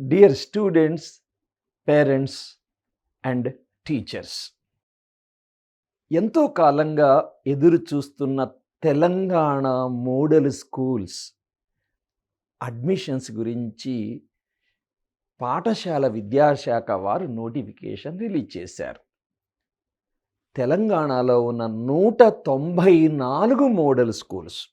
Dear students parents and teachers ఎంతో కాలంగా ఎదురు చూస్తున్న తెలంగాణ మోడల్ స్కూల్స్ అడ్మిషన్స్ గురించి పాఠశాల విద్యాశాఖ వారు నోటిఫికేషన్ రిలీజ్ చేశారు. తెలంగాణలో ఉన్న నూట తొంభై నాలుగు మోడల్ స్కూల్స్.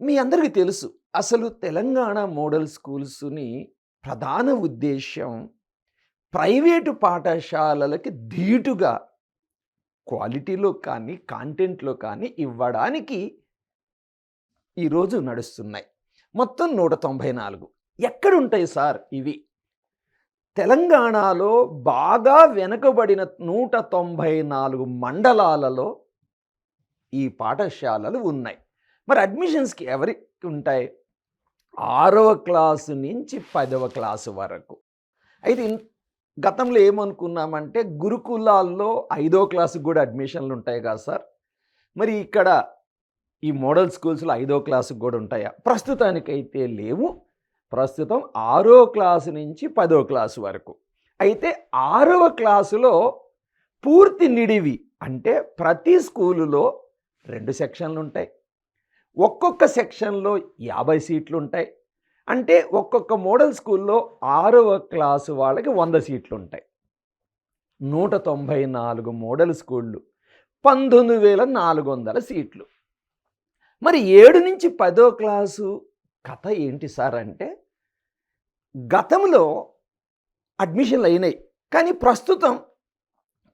మీ అందరికీ తెలుసు అసలు తెలంగాణ మోడల్ స్కూల్స్ని ప్రధాన ఉద్దేశం ప్రైవేటు పాఠశాలలకి ధీటుగా క్వాలిటీలో కానీ కాంటెంట్లో కానీ ఇవ్వడానికి ఈరోజు నడుస్తున్నాయి. మొత్తం నూట తొంభై నాలుగు. ఎక్కడుంటాయి సార్ ఇవి? తెలంగాణలో బాగా వెనుకబడిన నూట తొంభై నాలుగు మండలాలలో ఈ పాఠశాలలు ఉన్నాయి. మరి అడ్మిషన్స్కి ఎవరికి ఉంటాయి? ఆరవ క్లాసు నుంచి పదవ క్లాసు వరకు. అయితే గతంలో ఏమనుకున్నామంటే గురుకులాల్లో ఐదో క్లాసుకు కూడా అడ్మిషన్లు ఉంటాయి కదా సార్. మరి ఇక్కడ ఈ మోడల్ స్కూల్స్లో ఐదో క్లాసుకు కూడా ఉంటాయా? ప్రస్తుతానికైతే లేవు. ప్రస్తుతం ఆరో క్లాసు నుంచి పదో క్లాసు వరకు. అయితే ఆరవ క్లాసులో పూర్తి నిడివి అంటే ప్రతి స్కూలులో రెండు సెక్షన్లు ఉంటాయి. ఒక్కొక్క సెక్షన్లో యాభై సీట్లు ఉంటాయి అంటే ఒక్కొక్క మోడల్ స్కూల్లో ఆరవ క్లాసు వాళ్ళకి వంద సీట్లు ఉంటాయి నూట తొంభై నాలుగు మోడల్ స్కూళ్ళు పంతొమ్మిది వేల నాలుగు వందల సీట్లు. మరి ఏడు నుంచి పదో క్లాసు కథ ఏంటి సార్ అంటే గతంలో అడ్మిషన్లు అయినాయి కానీ ప్రస్తుతం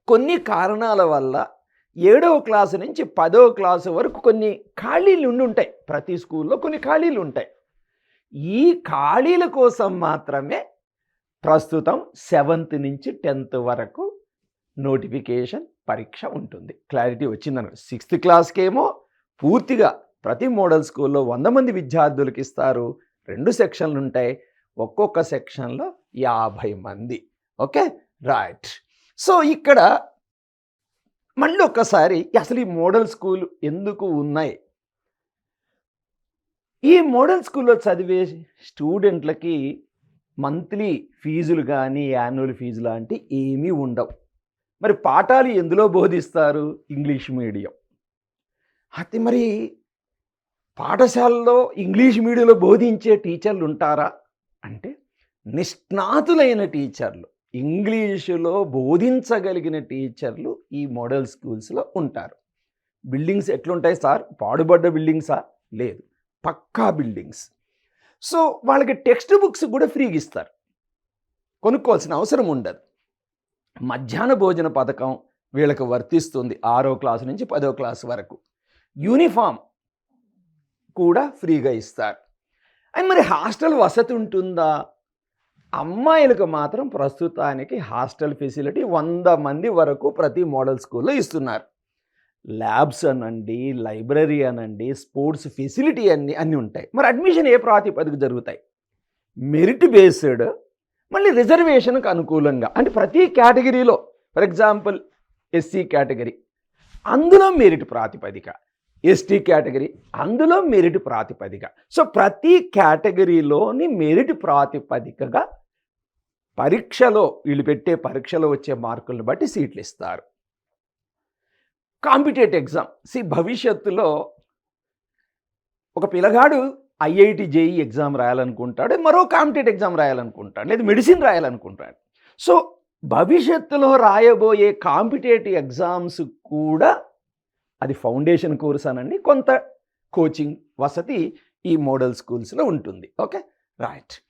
కొన్ని కారణాల వల్ల ఏడవ క్లాసు నుంచి పదవ క్లాసు వరకు కొన్ని ఖాళీలు ఉండి ఉంటాయి ప్రతి స్కూల్లో కొన్ని ఖాళీలు ఉంటాయి. ఈ ఖాళీల కోసం మాత్రమే ప్రస్తుతం సెవెంత్ నుంచి టెన్త్ వరకు నోటిఫికేషన్ పరీక్ష ఉంటుంది. క్లారిటీ వచ్చిందను సిక్స్త్ క్లాస్కేమో పూర్తిగా ప్రతి మోడల్ స్కూల్లో వంద మంది విద్యార్థులకు ఇస్తారు. రెండు సెక్షన్లు ఉంటాయి. ఒక్కొక్క సెక్షన్లో యాభై మంది. ఓకే? రైట్. సో ఇక్కడ మళ్ళీ ఒక్కసారి అసలు ఈ మోడల్ స్కూల్ ఎందుకు ఉన్నాయి? ఈ మోడల్ స్కూల్లో చదివే స్టూడెంట్లకి మంత్లీ ఫీజులు కానీ యాన్యువల్ ఫీజు లాంటి ఏమీ ఉండవు. మరి పాఠాలు ఎందులో బోధిస్తారు? English medium. అయితే మరి పాఠశాలలో ఇంగ్లీష్ మీడియంలో బోధించే టీచర్లు ఉంటారా? అంటే నిష్ణాతులైన టీచర్లు. ఇంగ్లీషులో బోధించగలిగిన టీచర్లు ఈ మోడల్ స్కూల్స్లో ఉంటారు. బిల్డింగ్స్ ఎట్లుంటాయి సార్? పాడుబడ్డ బిల్డింగ్సా? లేదు. పక్కా బిల్డింగ్స్. సో వాళ్ళకి టెక్స్ట్ బుక్స్ కూడా ఫ్రీగా ఇస్తారు. కొనుక్కోవాల్సిన అవసరం ఉండదు. మధ్యాహ్న భోజన పథకం వీళ్ళకి వర్తిస్తుంది ఆరో క్లాసు నుంచి పదో క్లాసు వరకు. యూనిఫామ్ కూడా ఫ్రీగా ఇస్తారు. అండ్ మరి హాస్టల్ వసతి ఉంటుందా? అమ్మాయిలకు మాత్రం ప్రస్తుతానికి హాస్టల్ ఫెసిలిటీ వంద మంది వరకు ప్రతి మోడల్ స్కూల్లో ఇస్తున్నారు. ల్యాబ్స్ అనండి లైబ్రరీ అనండి స్పోర్ట్స్ ఫెసిలిటీ అన్ని అన్నీ ఉంటాయి. మరి అడ్మిషన్ ఏ ప్రాతిపదిక జరుగుతాయి? మెరిట్ బేస్డ్ మళ్ళీ రిజర్వేషన్కు అనుకూలంగా అంటే ప్రతి కేటగిరీలో ఫర్ ఎగ్జాంపుల్ ఎస్సీ కేటగిరీ అందులో మెరిట్ ప్రాతిపదిక. ఎస్టీ కేటగిరీ అందులో మెరిట్ ప్రాతిపదిక. సో ప్రతి కేటగిరీలోని మెరిట్ ప్రాతిపదికగా పరీక్షలో వీళ్ళు పెట్టే పరీక్షలో వచ్చే మార్కులను బట్టి సీట్లు ఇస్తారు కాంపిటేటివ్ ఎగ్జామ్. సి భవిష్యత్తులో ఒక పిల్లగాడు ఐఐటి జేఈ ఎగ్జామ్ రాయాలనుకుంటాడు మరో కాంపిటేట్ ఎగ్జామ్ రాయాలనుకుంటాడు లేదా మెడిసిన్ రాయాలనుకుంటాడు. సో భవిష్యత్తులో రాయబోయే కాంపిటేటివ్ ఎగ్జామ్స్ కూడా అది ఫౌండేషన్ కోర్స్ అనండి కొంత కోచింగ్ వసతి ఈ మోడల్ స్కూల్స్లో ఉంటుంది. Okay? Right.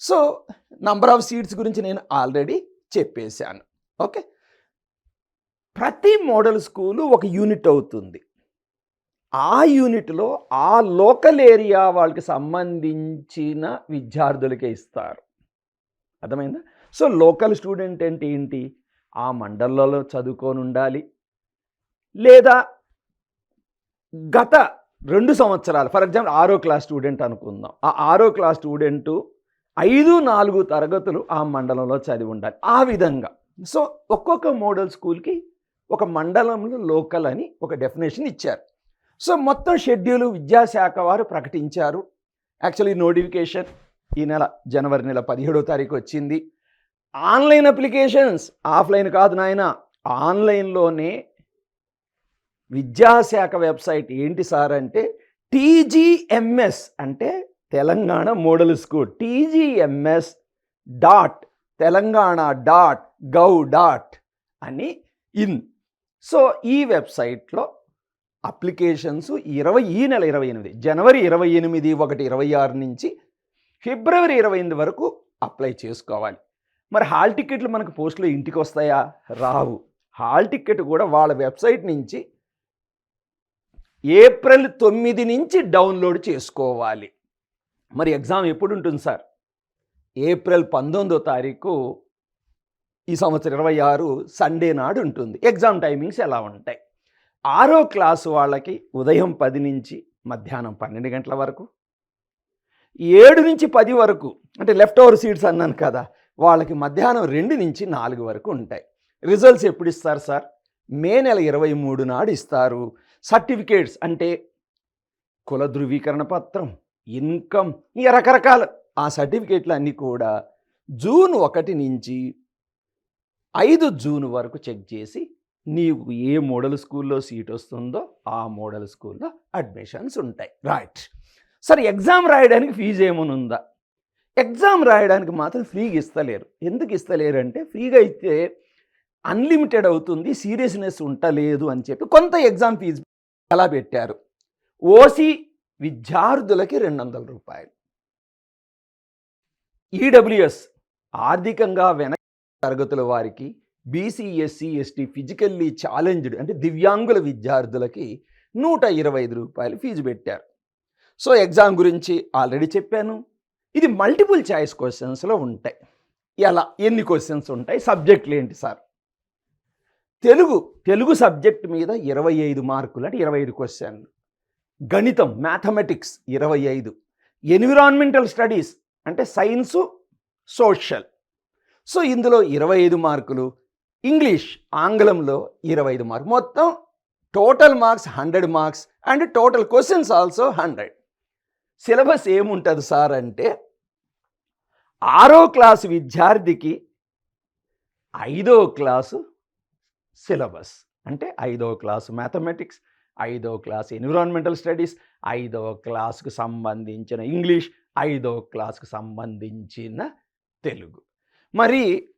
So number of seats గురించి నేను ఆల్రెడీ చెప్పేశాను. ఓకే ప్రతి మోడల్ స్కూలు ఒక యూనిట్ అవుతుంది. ఆ యూనిట్లో ఆ లోకల్ ఏరియా వాళ్ళకి సంబంధించిన విద్యార్థులకే ఇస్తారు. అర్థమైందా? సో లోకల్ స్టూడెంట్ అంటే ఏంటి? ఆ మండలంలో చదువుకొని ఉండాలి. లేదా గత రెండు సంవత్సరాలు ఫర్ ఎగ్జాంపుల్ ఆరో క్లాస్ స్టూడెంట్ అనుకుందాం. ఆ ఆరో క్లాస్ స్టూడెంటు ఐదు నాలుగు తరగతులు ఆ మండలంలో చదివి ఉండాలి. ఆ విధంగా. సో ఒక్కొక్క మోడల్ స్కూల్కి ఒక మండలంలో లోకల్ అని ఒక డెఫినేషన్ ఇచ్చారు. సో మొత్తం షెడ్యూల్ విద్యాశాఖ వారు ప్రకటించారు. యాక్చువల్లీ నోటిఫికేషన్ ఈ నెల జనవరి నెల పదిహేడో తారీఖు వచ్చింది. ఆన్లైన్ అప్లికేషన్స్ ఆఫ్లైన్ కాదు నాయన ఆన్లైన్లోనే విద్యాశాఖ వెబ్సైట్ ఏంటి సార్ అంటే టీజీఎంఎస్ అంటే Telangana model school TGMS dot Telangana dot gov dot అని ఇన్. సో ఈ వెబ్సైట్లో అప్లికేషన్స్ ఇరవై ఈ నెల ఇరవై ఎనిమిది జనవరి ఇరవై ఎనిమిది ఒకటి ఇరవై ఆరు నుంచి ఫిబ్రవరి ఇరవై ఎనిమిది వరకు అప్లై చేసుకోవాలి. మరి హాల్ టికెట్లు మనకు పోస్టులో ఇంటికి వస్తాయా రావు. హాల్ టికెట్ కూడా వాళ్ళ వెబ్సైట్ నుంచి ఏప్రిల్ తొమ్మిది నుంచి డౌన్లోడ్ చేసుకోవాలి. మరి ఎగ్జామ్ ఎప్పుడు ఉంటుంది సార్? ఏప్రిల్ పంతొమ్మిదో తారీఖు ఈ సంవత్సరం ఇరవై ఆరు సండే నాడు ఉంటుంది ఎగ్జామ్ టైమింగ్స్ ఎలా ఉంటాయి? ఆరో క్లాసు వాళ్ళకి ఉదయం పది నుంచి మధ్యాహ్నం పన్నెండు గంటల వరకు ఏడు నుంచి పది వరకు అంటే లెఫ్ట్ ఓవర్ సీట్స్ అన్నాను కదా వాళ్ళకి మధ్యాహ్నం రెండు నుంచి నాలుగు వరకు ఉంటాయి. రిజల్ట్స్ ఎప్పుడు ఇస్తారు సార్? మే నెల ఇరవై మూడు నాడు ఇస్తారు. సర్టిఫికేట్స్ అంటే కుల ధృవీకరణ పత్రం ఇన్కమ్ ఇక రకరకాల. ఆ సర్టిఫికేట్లు అన్నీ కూడా జూన్ ఒకటి నుంచి ఐదు జూన్ వరకు చెక్ చేసి నీకు ఏ మోడల్ స్కూల్లో సీట్ వస్తుందో ఆ మోడల్ స్కూల్లో అడ్మిషన్స్ ఉంటాయి. రైట్. సరే ఎగ్జామ్ రాయడానికి ఫీజు ఏమైనా ఉందా ఎగ్జామ్ రాయడానికి మాత్రం ఫ్రీగా ఇస్తలేరు. ఎందుకు ఇస్తలేరు అంటే ఫ్రీగా ఇస్తే అన్లిమిటెడ్ అవుతుంది సీరియస్నెస్ ఉంటలేదు అని చెప్పి కొంత ఎగ్జామ్ ఫీజు అలా పెట్టారు? ఓసీ విద్యార్థులకి రెండు వందల రూపాయలు. ఈడబ్ల్యూఎస్ ఆర్థికంగా వెనక తరగతుల వారికి BC SC ST physically challenged అంటే దివ్యాంగుల విద్యార్థులకి నూట ఇరవై ఐదు రూపాయలు ఫీజు పెట్టారు. సో ఎగ్జామ్ గురించి ఆల్రెడీ చెప్పాను. ఇది మల్టిపుల్ చాయిస్ క్వశ్చన్స్లో ఉంటాయి. ఎలా? ఎన్ని క్వశ్చన్స్ ఉంటాయి? సబ్జెక్టులు ఏంటి సార్? తెలుగు తెలుగు సబ్జెక్ట్ మీద ఇరవై ఐదు మార్కులు అంటే ఇరవై ఐదు క్వశ్చన్లు. గణితం మ్యాథమెటిక్స్ ఇరవై ఐదు. ఎన్విరాన్మెంటల్ స్టడీస్ అంటే సైన్సు సోషల్ సో ఇందులో ఇరవై ఐదు మార్కులు ఇంగ్లీష్ ఆంగ్లంలో ఇరవై ఐదు మార్కులు మొత్తం total marks hundred marks and total questions also hundred syllabus ఏముంటుంది సార్ అంటే ఆరో క్లాసు విద్యార్థికి ఐదో క్లాసు సిలబస్ అంటే ఐదో క్లాసు మ్యాథమెటిక్స్ ఐదో క్లాస్ ఎన్విరాన్మెంటల్ స్టడీస్ ఐదో క్లాస్కు సంబంధించిన ఇంగ్లీష్ ఐదో క్లాస్కు సంబంధించిన తెలుగు. మరి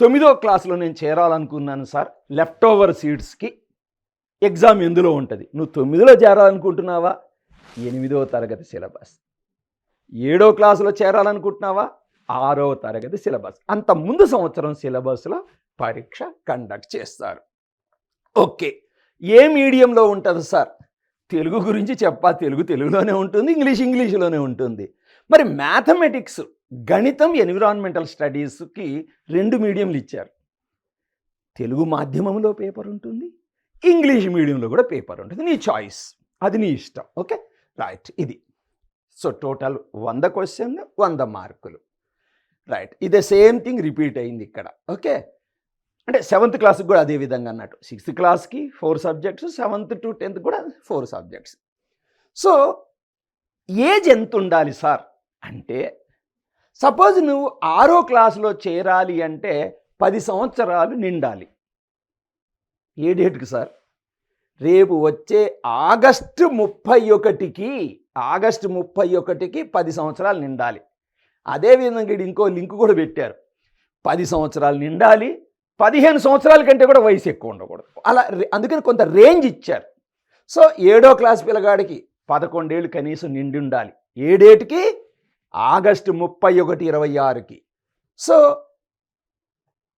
తొమ్మిదో క్లాస్లో నేను చేరాలనుకున్నాను సార్ లెఫ్ట్ ఓవర్ సీట్స్కి ఎగ్జామ్ ఎందులో ఉంటుంది? నువ్వు తొమ్మిదిలో చేరాలనుకుంటున్నావా? ఎనిమిదో తరగతి సిలబస్. ఏడో క్లాసులో చేరాలనుకుంటున్నావా? ఆరో తరగతి సిలబస్. అంత ముందు సంవత్సరం సిలబస్లో పరీక్ష కండక్ట్ చేస్తారు. ఓకే. ఏ మీడియంలో ఉంటుంది సార్? తెలుగు గురించి చెప్పా తెలుగు తెలుగులోనే ఉంటుంది ఇంగ్లీష్ ఇంగ్లీష్లోనే ఉంటుంది. మరి మ్యాథమెటిక్స్ గణితం ఎన్విరాన్మెంటల్ స్టడీస్కి రెండు మీడియంలు ఇచ్చారు. తెలుగు మాధ్యమంలో పేపర్ ఉంటుంది ఇంగ్లీష్ మీడియంలో కూడా పేపర్ ఉంటుంది. నీ చాయిస్ అది నీ ఇష్టం. ఓకే? రైట్ ఇది. సో టోటల్ వంద క్వశ్చన్ వంద మార్కులు. రైట్ ఇదే సేమ్ థింగ్ రిపీట్ అయింది ఇక్కడ. ఓకే? అంటే సెవెంత్ క్లాస్కి కూడా అదే విధంగా అన్నట్టు. సిక్స్త్ క్లాస్కి four subjects seventh to tenth కూడా ఫోర్ సబ్జెక్ట్స్ సో ఏజ్ ఎంత ఉండాలి సార్? అంటే సపోజ్ నువ్వు ఆరో క్లాస్లో చేరాలి అంటే పది సంవత్సరాలు నిండాలి. ఏ డేట్కి సార్? రేపు వచ్చే ఆగస్టు ముప్పై ఒకటికి ఆగస్టు ముప్పై ఒకటికి పది సంవత్సరాలు నిండాలి. అదేవిధంగా ఇంకో లింక్ కూడా పెట్టారు. పది సంవత్సరాలు నిండాలి పదిహేను సంవత్సరాల కంటే కూడా వయసు ఎక్కువ ఉండకూడదు. అలా అందుకని కొంత రేంజ్ ఇచ్చారు. సో ఏడో క్లాస్ పిల్లగాడికి పదకొండేళ్ళు కనీసం నిండి ఉండాలి ఏడేటికి? ఆగస్టు ముప్పై ఒకటి ఇరవై ఆరుకి. సో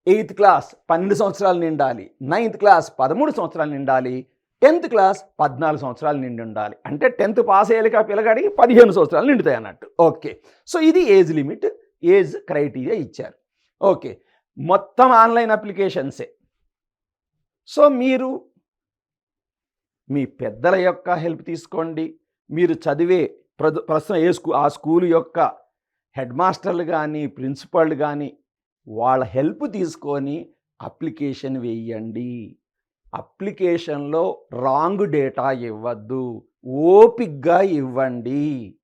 ఎయిత్ క్లాస్ పన్నెండు సంవత్సరాలు నిండాలి. నైన్త్ క్లాస్ పదమూడు సంవత్సరాలు నిండాలి. టెన్త్ క్లాస్ పద్నాలుగు సంవత్సరాలు నిండి ఉండాలి అంటే టెన్త్ పాస్ అయ్యాక ఆ పిల్లగాడికి పదిహేను సంవత్సరాలు నిండుతాయి అన్నట్టు. ఓకే. సో ఇది ఏజ్ లిమిట్ ఏజ్ క్రైటీరియా ఇచ్చారు. ఓకే. మొత్తం ఆన్లైన్ అప్లికేషన్సే. సో మీరు మీ పెద్దల యొక్క హెల్ప్ తీసుకోండి. మీరు చదివే ప్రద ప్రస్తుతం ఏ స్కూ ఆ స్కూల్ యొక్క హెడ్ మాస్టర్లు కానీ ప్రిన్సిపల్ కానీ వాళ్ళ హెల్ప్ తీసుకొని అప్లికేషన్ వేయండి. అప్లికేషన్లో రాంగ్ డేటా ఇవ్వద్దు. ఓపిక్గా ఇవ్వండి.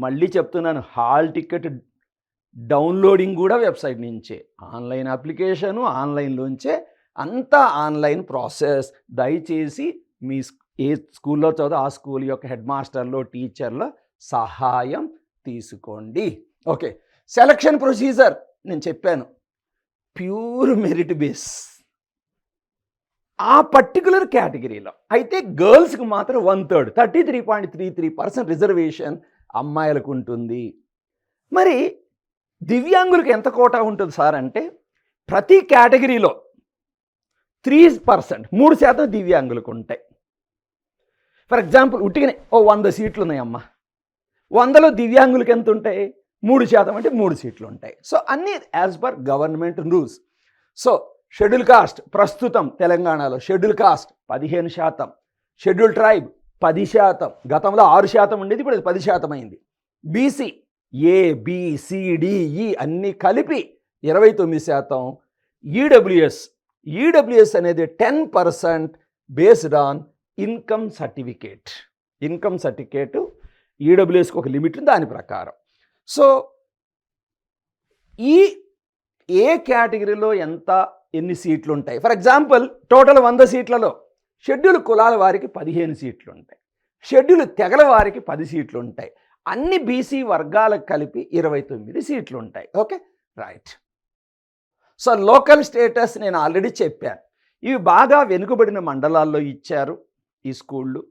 మళ్ళీ చెప్తున్నాను హాల్ టికెట్ డౌన్లోడింగ్ కూడా వెబ్సైట్ నుంచే ఆన్లైన్ అప్లికేషను ఆన్లైన్లోంచే అంతా ఆన్లైన్ ప్రాసెస్. దయచేసి మీ ఏ స్కూల్లో చదువు ఆ స్కూల్ యొక్క హెడ్ మాస్టర్లో టీచర్లో సహాయం తీసుకోండి. ఓకే. సెలక్షన్ ప్రొసీజర్ నేను చెప్పాను. Pure merit base. ఆ పర్టికులర్ కేటగిరీలో. అయితే గర్ల్స్కి మాత్రం one third thirty three point three three percent reservation అమ్మాయిలకు ఉంటుంది. మరి దివ్యాంగులకు ఎంత కోటా ఉంటుంది సార్ అంటే ప్రతి కేటగిరీలో త్రీ పర్సెంట్ మూడు శాతం దివ్యాంగులకు ఉంటాయి. ఫర్ ఎగ్జాంపుల్ ఉట్టిగానే ఓ వంద సీట్లు ఉన్నాయమ్మా. వందలో దివ్యాంగులకు ఎంత ఉంటాయి? మూడు శాతం అంటే మూడు సీట్లు ఉంటాయి. సో అన్నీ as per government rules so schedule caste ప్రస్తుతం తెలంగాణలో షెడ్యూల్ కాస్ట్ పదిహేను శాతం షెడ్యూల్ ట్రైబ్ పది శాతం గతంలో ఆరు శాతం ఉండేది ఇప్పుడు పది శాతం అయింది. బీసీ ఏ బి అన్నీ కలిపి ఇరవై తొమ్మిది శాతం. ఈడబ్ల్యూఎస్ ఈడబ్ల్యూఎస్ అనేది ten percent based on income certificate. Income certificate ఈడబ్ల్యూఎస్కి ఒక లిమిట్ ఉంది దాని ప్రకారం. సో ఈ ఏ కేటగిరీలో ఎంత ఎన్ని సీట్లు ఉంటాయి ఫర్ ఎగ్జాంపుల్ టోటల్ వంద సీట్లలో షెడ్యూల్ కులాల వారికి పదిహేను సీట్లు ఉంటాయి షెడ్యూల్ తెగల వారికి పది సీట్లు ఉంటాయి అన్ని బీసీ వర్గాలకు కలిపి ఇరవై తొమ్మిది సీట్లు ఉంటాయి okay? Right. So local status నేను ఆల్రెడీ చెప్పాను. ఇవి బాగా వెనుకబడిన మండలాల్లో ఇచ్చారు ఈ స్కూళ్ళు.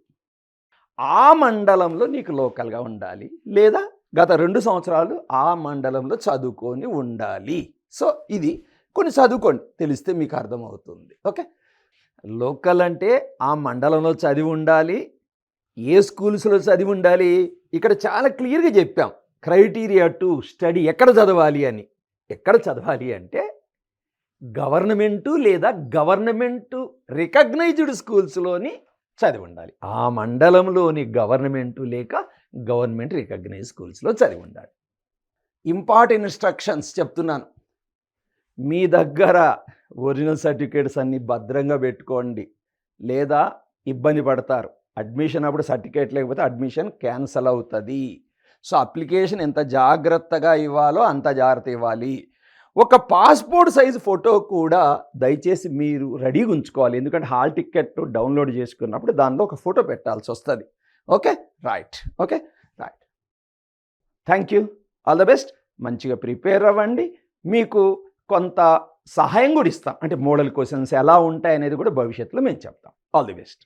ఆ మండలంలో నీకు లోకల్గా ఉండాలి. లేదా గత రెండు సంవత్సరాలు ఆ మండలంలో చదువుకొని ఉండాలి. సో ఇది కొన్ని చదువుకోండి. తెలిస్తే మీకు అర్థమవుతుంది. ఓకే? లోకల్ అంటే ఆ మండలంలో చదివి ఉండాలి ఏ స్కూల్స్లో చదివి ఉండాలి? ఇక్కడ చాలా క్లియర్గా చెప్పాం. క్రైటీరియా టు స్టడీ ఎక్కడ చదవాలి అని. ఎక్కడ చదవాలి అంటే గవర్నమెంటు లేదా గవర్నమెంటు రికగ్నైజ్డ్ స్కూల్స్లోని చదివి ఉండాలి. ఆ మండలంలోని గవర్నమెంటు లేక గవర్నమెంట్ రికగ్నైజ్ స్కూల్స్లో చదివి ఉండాలి. ఇంపార్టెంట్ ఇన్స్ట్రక్షన్స్ చెప్తున్నాను. మీ దగ్గర ఒరిజినల్ సర్టిఫికేట్స్ అన్నీ భద్రంగా పెట్టుకోండి. లేదా ఇబ్బంది పడతారు. అడ్మిషన్ అప్పుడు సర్టిఫికేట్ లేకపోతే అడ్మిషన్ క్యాన్సల్ అవుతుంది. సో అప్లికేషన్ ఎంత జాగ్రత్తగా ఇవ్వాలో అంత జాగ్రత్త ఇవ్వాలి. ఒక పాస్పోర్ట్ సైజ్ ఫోటో కూడా దయచేసి మీరు రెడీగా ఉంచుకోవాలి. ఎందుకంటే హాల్ టికెట్ డౌన్లోడ్ చేసుకున్నప్పుడు దానిలో ఒక ఫోటో పెట్టాల్సి వస్తుంది. Okay right okay right thank you all the best మంచిగా ప్రిపేర్ అవ్వండి. మీకు కొంత సహాయం కూడా ఇస్తాం. అంటే మోడల్ క్వశ్చన్స్ ఎలా ఉంటాయి అనేది కూడా భవిష్యత్తులో మేము చెప్తాం. All the best